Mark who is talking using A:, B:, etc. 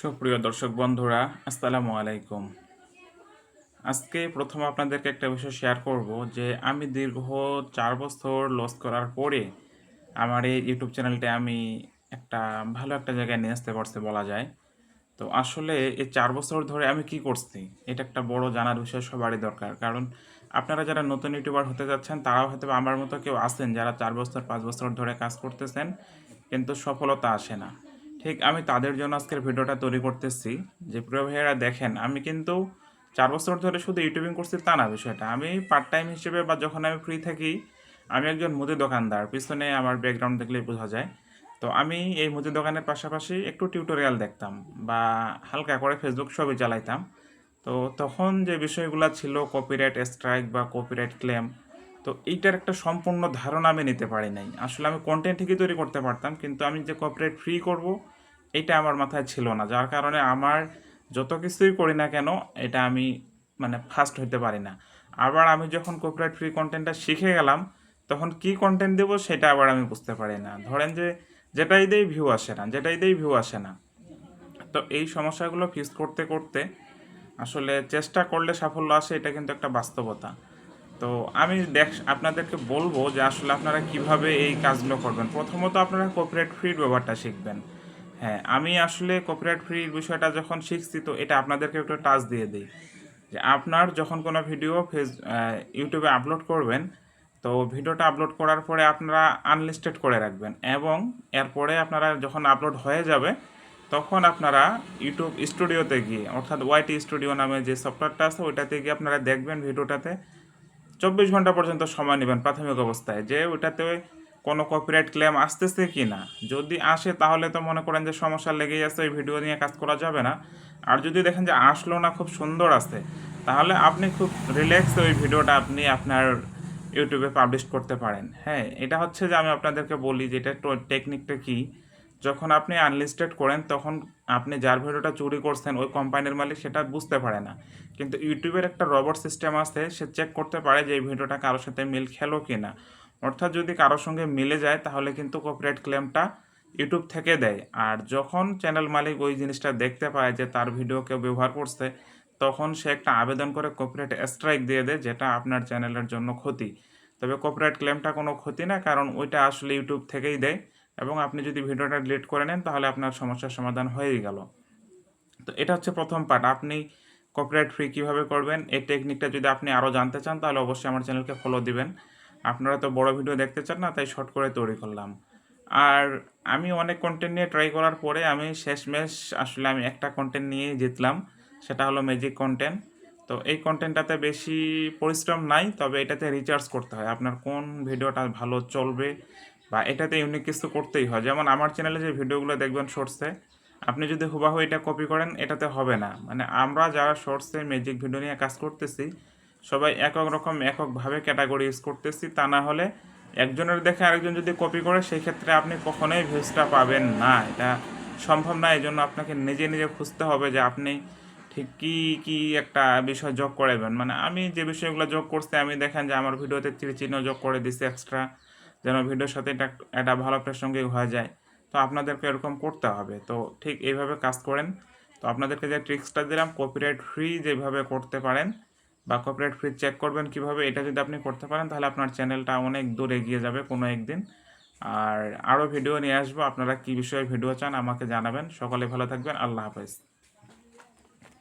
A: সুপ্রিয় দর্শক বন্ধুরা, আসসালামু আলাইকুম। আজকে প্রথমে আপনাদেরকে একটা বিষয় শেয়ার করব যে আমি দীর্ঘ চার বছর লস করার পরে আমার এই ইউটিউব চ্যানেলটা আমি একটা ভালো একটা জায়গায় নিয়ে আসতে পারছি বলা যায়। তো আসলে এই চার বছর ধরে আমি কি করছি, এটা একটা বড় জানার বিষয় সবারই দরকার। কারণ আপনারা যারা নতুন ইউটিউবার হতে যাচ্ছেন, তারাও হয়তো আমার মতো কেউ আছেন যারা চার বছর, পাঁচ বছর ধরে কাজ করতেছেন, কিন্তু সফলতা আসে না। ঠিক, আমি তাদের জন্য আজকের ভিডিওটা তৈরি করতেছি। যে প্রিয় ভাইয়েরা দেখেন, আমি কিন্তু চার বছর ধরে শুধু ইউটিউবিং করছি তা না বিষয়টা। আমি পার্ট টাইম হিসেবে বা যখন আমি ফ্রি থাকি, আমি একজন মুদি দোকানদার। পিছনে আমার ব্যাকগ্রাউন্ড দেখলেই বোঝা যায়। তো আমি এই মুদি দোকানের পাশাপাশি একটু টিউটোরিয়াল দেখতাম বা হালকা করে ফেসবুক ছবি চালাইতাম। তো তখন যে বিষয়গুলো ছিল কপিরাইট স্ট্রাইক বা কপিরাইট ক্লেম তো এইটার একটা সম্পূর্ণ ধারণা আমি নিতে পারি নাই। আসলে আমি কন্টেন্ট ঠিকই তৈরি করতে পারতাম, কিন্তু আমি যে কপিরাইট ফ্রি করব এটা আমার মাথায় ছিল না, যার কারণে আমার যত কিছুই করি না কেন এটা আমি মানে ফার্স্ট হইতে পারি না। আবার আমি যখন কপিরাইট ফ্রি কন্টেন্টটা শিখে গেলাম, তখন কি কন্টেন্ট দেবো সেটা আবার আমি বুঝতে পারি না। ধরেন যে যেটাই দেই ভিউ আসে না, যেটাই দেই ভিউ আসে না। তো এই সমস্যাগুলো ফিক্স করতে করতে আসলে চেষ্টা করলে সাফল্য আসে, এটা কিন্তু একটা বাস্তবতা। তো আমি দেখ, আপনাদেরকে বলব যে আসলে আপনারা কীভাবে এই কাজগুলো করবেন? প্রথমত আপনারা কপিরাইট ফ্রির ব্যবহারটা শিখবেন। হ্যাঁ আমি আসলে কপিরাইট ফ্রির বিষয়টা যখন শিখছি, তো এটা আপনাদেরকে একটু টাচ দিয়ে দিই। যে আপনার যখন কোনো ভিডিও ফেস ইউটিউবে আপলোড করবেন, তো ভিডিওটা আপলোড করার পরে আপনারা আনলিস্টেড করে রাখবেন এবং এরপরে আপনারা যখন আপলোড হয়ে যাবে, তখন আপনারা ইউটিউব স্টুডিওতে গিয়ে, অর্থাৎ ওয়াইটি স্টুডিও নামে যে সফটওয়্যারটা আছে, ওইটাতে গিয়ে আপনারা দেখবেন ভিডিওটাতে চব্বিশ ঘণ্টা পর্যন্ত সময় নেবেন প্রাথমিক অবস্থায়। যে ওইটাতে কোনো কপিরাইট ক্লেম আসতেছে কি না যদি আসে, তাহলে তো মনে করেন যে সমস্যা লেগেই আছে, ওই ভিডিও নিয়ে কাজ করা যাবে না। আর যদি দেখেন যে আসলো না, খুব সুন্দর আছে, তাহলে আপনি খুব রিল্যাক্স ওই ভিডিওটা আপনি আপনার ইউটিউবে পাবলিশ করতে পারেন। হ্যাঁ এটা হচ্ছে যে আমি আপনাদেরকে বলি যে এটা টেকনিকটা কী? যখন আপনি আনলিস্টেড করেন, তখন আপনি যার ভিডিওটা চুরি করছেন, ওই কোম্পানির মালিক সেটা বুঝতে পারে না। কিন্তু ইউটিউবের একটা রবট সিস্টেম আছে, সে চেক করতে পারে যে এই ভিডিওটা কারোর সাথে মিল খেলো কি না অর্থাৎ যদি কারোর সঙ্গে মিলে যায়, তাহলে কিন্তু কপিরাইট ক্লেমটা ইউটিউব থেকে দেয়। আর যখন চ্যানেল মালিক ওই জিনিসটা দেখতে পায় যে তার ভিডিও কেউ ব্যবহার করছে, তখন সে একটা আবেদন করে কপিরাইট স্ট্রাইক দিয়ে দেয়, যেটা আপনার চ্যানেলের জন্য ক্ষতি। তবে কপিরাইট ক্লেমটা কোনো ক্ষতি না, কারণ ওইটা আসলে ইউটিউব থেকেই দেয় এবং আপনি যদি ভিডিওটা ডিলিট করে নেন, তাহলে আপনার সমস্যার সমাধান হয়েই গেল। তো এটা হচ্ছে প্রথম পার্ট আপনি কপিরাইট ফ্রি কীভাবে করবেন? এই টেকনিকটা যদি আপনি আরও জানতে চান, তাহলে অবশ্যই আমার চ্যানেলকে ফলো দিবেন। আপনারা তো বড় ভিডিও দেখতে চান না, তাই শর্ট করে তৈরি করলাম। আর আমি অনেক কন্টেন্ট নিয়ে ট্রাই করার পরে আমি শেষমেশ আসলে আমি একটা কন্টেন্ট নিয়েই জিতলাম, সেটা হলো ম্যাজিক কন্টেন্ট তো এই কন্টেন্টটাতে বেশি পরিশ্রম নাই, তবে এটাতে রিচার্জ করতে হয়। আপনার কোন ভিডিওটা ভালো চলবে বা এটাতে ইউনিক কিছু করতেই হয়। যেমন আমার চ্যানেলে যে ভিডিওগুলো দেখবেন শর্টসে আপনি যদি হুবাহু এটা কপি করেন, এটাতে হবে না। মানে আমরা যারা শর্টসে ম্যাজিক ভিডিও নিয়ে কাজ করতেছি সবাই একক রকম, এককভাবে ক্যাটাগরি ইউজ করতেছি। তা না হলে একজনের দেখে আরেকজন যদি কপি করে সেই ক্ষেত্রে আপনি কখনোই ভিউজটা পাবেন না। এটা সম্ভব না এই জন্য আপনাকে নিজে নিজে খুঁজতে হবে যে আপনি ঠিক কী কী একটা বিষয় যোগ করাবেন মানে আমি যে বিষয়গুলো যোগ করছি, আমি দেখেন যে আমার ভিডিওতে চিহ্ন যোগ করে দিছি এক্সট্রা যেন ভিডিওর সাথে এটা একটা ভালো প্রাসঙ্গিক হয়ে যায়। তো আপনাদেরকে এরকম করতে হবে। তো ঠিক এইভাবে কাজ করেন। তো আপনাদেরকে যে ট্রিক্সটা দিলাম কপিরাইট ফ্রি যেভাবে করতে পারেন বা কপিরাইট ফ্রি চেক করবেন কীভাবে, এটা যদি আপনি করতে পারেন, তাহলে আপনার চ্যানেলটা অনেক দূর এগিয়ে যাবে কোনো একদিন। আর আরও ভিডিও নিয়ে আসব, আপনারা কী বিষয়ে ভিডিও চান আমাকে জানাবেন। সকলে ভালো থাকবেন, আল্লাহ হাফেজ।